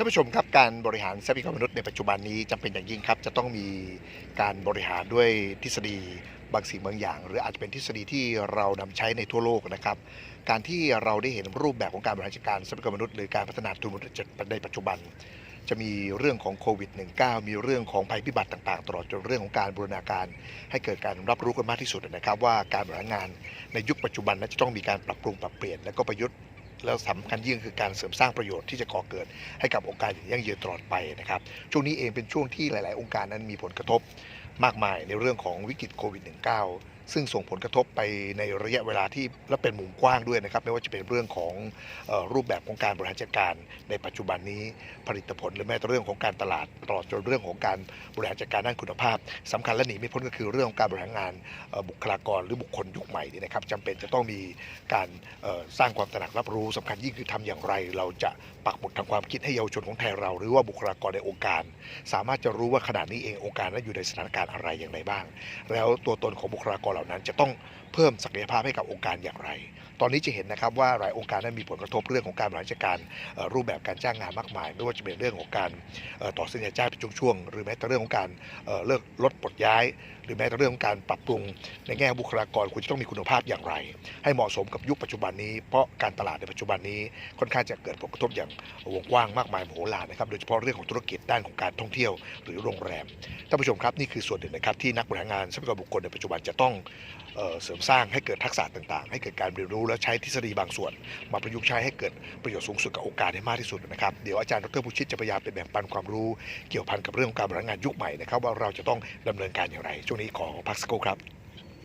ท่านผู้ชมครับการบริหารทรัพยากรมนุษย์ในปัจจุบันนี้จำเป็นอย่างยิ่งครับจะต้องมีการบริหารด้วยทฤษฎีบางสิ่งบางอย่าง หรืออาจจะเป็นทฤษฎีที่เรานำใช้ในทั่วโลกนะครับ การที่เราได้เห็นรูปแบบของการบริหารจัดการทรัพยากรมนุษย์หรือการพัฒนาทุนมนุษย์ในปัจจุบัน จะมีเรื่องของโควิด -19 มีเรื่องของภัยพิบัติต่างๆ ตลอดจนเรื่องของการบูรณาการ ให้เกิดการรับรู้กันมากที่สุดนะครับ ว่าการบริหารงานในยุคปัจจุบันนั้นจะต้องมีการปรับปรุงปรับเปลี่ยนและก็ประยุทธ์ แล้วสำคัญยิ่งคือการเสริมสร้างประโยชน์ที่จะก่อเกิดให้กับองค์การอย่างยั่งยืนตลอดไปนะครับช่วงนี้เองเป็นช่วงที่หลาย ๆ องค์การนั้นมีผลกระทบมากมายในเรื่องของวิกฤตโควิด -19 ซึ่งส่งผลกระทบไปในระยะเวลาที่และเป็นมุมกว้างด้วยนะครับ ไม่ว่าจะเป็นเรื่องของรูปแบบของการบริหารจัดการ ในปัจจุบันนี้ผลิตผลหรือแม้แต่เรื่องของการตลาดตลอดจนเรื่องของการบริหารจัดการด้านคุณภาพสำคัญและหนีไม่พ้นก็คือเรื่องของการบริหารงานบุคลากรหรือบุคคลยุคใหม่นี่นะครับจำเป็นจะต้องมีการสร้างความตระหนักรับรู้สำคัญยิ่งคือทำอย่างไร เราจะปักหมุดทางความคิดให้เยาวชนของไทยเรา หรือว่าบุคลากรในองค์การ สามารถจะรู้ว่าขณะนี้เององค์การนั้นอยู่ในสถานการณ์อะไรอย่างไรบ้าง แล้วตัวตนของบุคลากรเหล่านั้นจะต้องเพิ่มศักยภาพให้กับองค์การอย่างไร ตอนนี้จะเห็นนะครับว่าหลายองค์การนั้นมีผลกระทบเรื่องของการบริหารจัดการรูปแบบการจ้างงานมากมาย ไม่ว่าจะเป็นเรื่องของการต่อสัญญาจ้างเป็นช่วงๆหรือแม้แต่เรื่องของการเลิกลดปลดย้าย หรือแม้แต่เรื่องของการปรับปรุง ในแง่บุคลากรควรจะต้องมีคุณภาพอย่างไร ให้เหมาะสมกับยุคปัจจุบันนี้ เพราะการตลาดในปัจจุบันนี้ค่อนข้างจะเกิดผลกระทบอย่างวงกว้างมากมายมโหฬารนะครับโดยเฉพาะเรื่องของธุรกิจด้านของการท่องเที่ยวหรือโรงแรมท่านผู้ชมครับนี่คือส่วนหนึ่งนะครับที่นักบริหารงานทรัพยากรบุคคลในปัจจุบันจะต้องเเสริมสร้างให้เกิดทักษะต่างๆ ให้เกิดการเรียนรู้และใช้ทฤษฎีบางส่วน มาประยุกต์ใช้ให้เกิดประโยชน์สูงสุดกับองค์การให้มากที่สุดนะครับเดี๋ยวอาจารย์ดรบุชิตจะพยายามเป็นแบ่งปันความรู้เกี่ยวพันกับเรื่องของการบริหารงานยุคใหม่นะครับว่าเราจะต้องดำเนินการอย่างไร ช่วงนี้ขอพักสักครู่ครับ